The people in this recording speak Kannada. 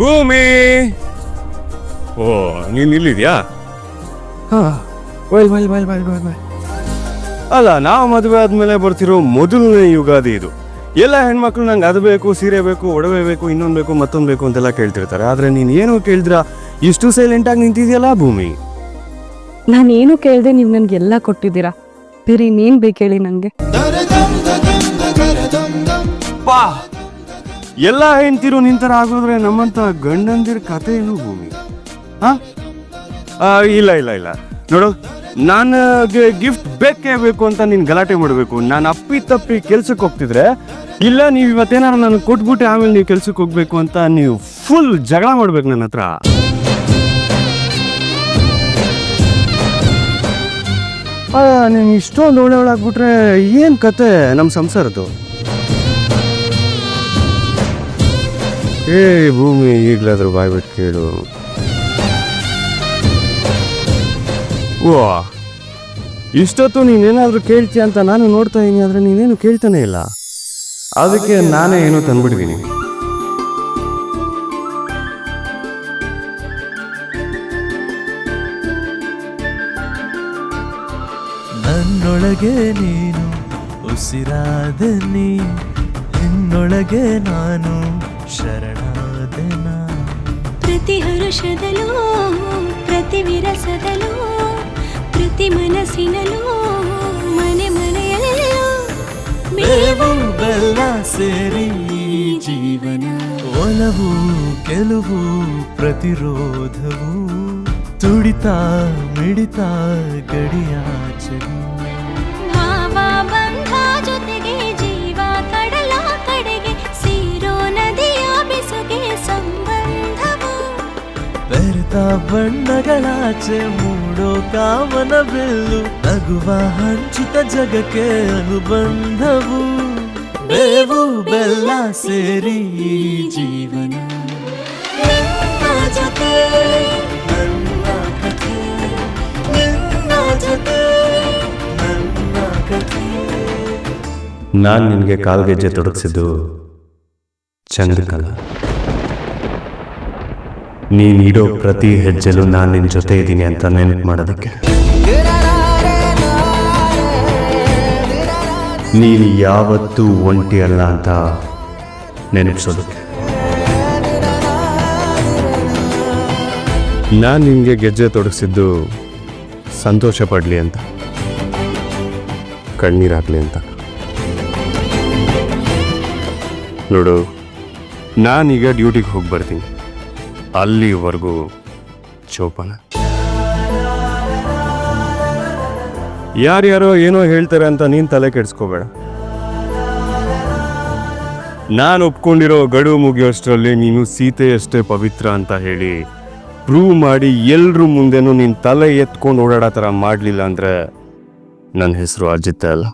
ಭೂಮಿ. ಓ ನೀನ್ ಇಲ್ಲಿದ್ಯಾ? ಹಾ ವೈಲ್ ವೈಲ್ ವೈಲ್ ವೈಲ್ ವೈಲ್ ವೈಲ್. ಅಲ್ಲ ನಾವು ಮದುವೆ ಆದ್ಮೇಲೆ ಬರ್ತಿರೋ ಮೊದಲನೇ ಯುಗಾದಿ ಇದು. ಎಲ್ಲ ಹೆಣ್ಮಕ್ಳು ನಂಗೆ ಅದು ಬೇಕು ಸೀರೆ ಬೇಕು ಒಡವೆ ಬೇಕು ಇನ್ನೊಂದು ಬೇಕು ಮತ್ತೊಂದು ಬೇಕು ಅಂತೆಲ್ಲ ಕೇಳ್ತಿರ್ತಾರೆ. ಆದರೆ ನೀನು ಏನು ಕೇಳಿದ್ರ? ಇಷ್ಟು ಸೈಲೆಂಟ್ ಆಗಿ ನಿಂತಿದ್ಯಲ್ಲ ಭೂಮಿ? ನಾನೇನು ಕೇಳ್ದೆ ನೀವು ನನಗೆಲ್ಲ ಕೊಟ್ಟಿದ್ದೀರಾ? ಬೇರೆ ಇನ್ನೇನು ಬೇಕು ಹೇಳಿ ನನಗೆ ಪಾ ಎಲ್ಲ ಹೆಂಡ್ತಿರು ನಿಂತರ ಆಗೋದ್ರೆ ನಮ್ಮಂತ ಗಂಡಂದಿರ ಕತೆ ಏನು ಭೂಮಿ. ಹಾ? ಇಲ್ಲ ಇಲ್ಲ ಇಲ್ಲ. ನೋಡು, ನನಗೆ ಗಿಫ್ಟ್ ಬೇಕೇ ಬೇಕು ಅಂತ ನೀನು ಗಲಾಟೆ ಮಾಡಬೇಕು. ನಾನು ಅಪ್ಪಿ ತಪ್ಪಿ ಕೆಲ್ಸಕ್ಕೆ ಹೋಗ್ತಿದ್ರೆ, ಇಲ್ಲ, ನೀವು ಇವತ್ತೇನಾರು ನನಗೆ ಕೊಟ್ಬಿಟ್ಟು ಆಮೇಲೆ ನೀವು ಕೆಲ್ಸಕ್ಕೆ ಹೋಗ್ಬೇಕು ಅಂತ ನೀವು ಫುಲ್ ಜಗಳ ಮಾಡ್ಬೇಕು ನನ್ನ ಹತ್ರ. ನೀನು ಇಷ್ಟೊಂದು ಒಳ್ಳೆಯವಳಾಗ್ಬಿಟ್ರೆ ಏನು ಕತೆ ನಮ್ಮ ಸಂಸಾರದ್ದು? ಏ ಭೂಮಿ ಈಗಲಾದ್ರೂ ಬಾಯ್ಬಿಟ್ಟು ಕೇಳು. ಓ ಇಷ್ಟೊತ್ತು ನೀನೇನಾದರೂ ಕೇಳ್ತೀಯ ಅಂತ ನಾನು ನೋಡ್ತಾ ಇದೀನಿ ಆದ್ರೆ ನೀನೇನು ಕೇಳ್ತಾನೆ ಇಲ್ಲ. ಅದಕ್ಕೆ ನಾನೇ ಏನೋ ತಂದ್ಬಿಡ್ತೀನಿ ನನ್ನೊಳಗೆ ನೀನು ಉಸಿರಾದ ನೀ ನಿನ್ನೊಳಗೆ ನಾನು ಶರಣಾದೆನ ಪ್ರತಿ ಹರುಷದಲ್ಲೂ ಪ್ರತಿ ವಿರಸದಲ್ಲೂ ಪ್ರತಿ ಮನಸ್ಸಿನಲ್ಲೂ ಮನೆ ಮನೆಯಲ್ಲೂ ಮೇವು ಬೆಲ್ಲ ಸೇರಿ ಜೀವನ. ಒಲವು ಕೆಲವು ಪ್ರತಿರೋಧವು ತುಡಿತ ಮಿಡಿತ ಗಡಿಯಾಚೆವು ಬೆರೆತ ಬಣ್ಣಗಳಾಚೆ ಮೂಡೋ ಕಾಮನ ಬಿಲ್ಲು ನಗುವ ಹಂಚಿತ ಜಗಕ್ಕೆ ಅನುಬಂಧವು ಬೇವು ಬೆಲ್ಲ ಸೇರಿ ಈ ಜೀವನ ನಿನ್ನ ಜೊತೆ ನನ್ನ ಕಥೆ ನಿನ್ನ ಜೊತೆ ನನ್ನ ಕಥೆ ನಾನು ನಿನಗೆ ಕಾಲ್ಗೆಜ್ಜೆ ತೊಡಗಿಸಿದ್ದು ಚಂದ್ರಕಲ ನೀನಿಡೋ ಪ್ರತಿ ಹೆಜ್ಜೆಲು ನಾನು ನಿನ್ನ ಜೊತೆ ಇದ್ದೀನಿ ಅಂತ ನೆನಪು ಮಾಡೋದಕ್ಕೆ. ನೀನು ಯಾವತ್ತೂ ಒಂಟಿ ಅಲ್ಲ ಅಂತ ನೆನಪಿಸೋದಕ್ಕೆ. ನಾನು ನಿನಗೆ ಗೆಜ್ಜೆ ತೊಡಗಿಸಿದ್ದು ಸಂತೋಷ ಪಡಲಿ ಅಂತ. ಕಣ್ಣೀರಾಗಲಿ ಅಂತ. ನೋಡು, ನಾನೀಗ ಡ್ಯೂಟಿಗೆ ಹೋಗಿ ಬರ್ತೀನಿ ಅಲ್ಲಿವರೆಗೂ ಚೋಪನ? ಯಾರ್ಯಾರೋ ಏನೋ ಹೇಳ್ತಾರೆ ಅಂತ ನೀನು ತಲೆ ಕೆಡಿಸ್ಕೋಬೇಡ. ನಾನು ಒಪ್ಕೊಂಡಿರೋ ಗಡು ಮುಗಿಯೋಷ್ಟರಲ್ಲಿ ನೀನು ಸೀತೆಯಷ್ಟೇ ಪವಿತ್ರ ಅಂತ ಹೇಳಿ ಪ್ರೂವ್ ಮಾಡಿ ಎಲ್ಲರೂ ಮುಂದೆನೂ ನೀನು ತಲೆ ಎತ್ಕೊಂಡು ಓಡಾಡೋ ಥರ ಮಾಡಲಿಲ್ಲ ಅಂದರೆ ನನ್ನ ಹೆಸರು ಅಜಿತ್ ಅಲ್ಲ.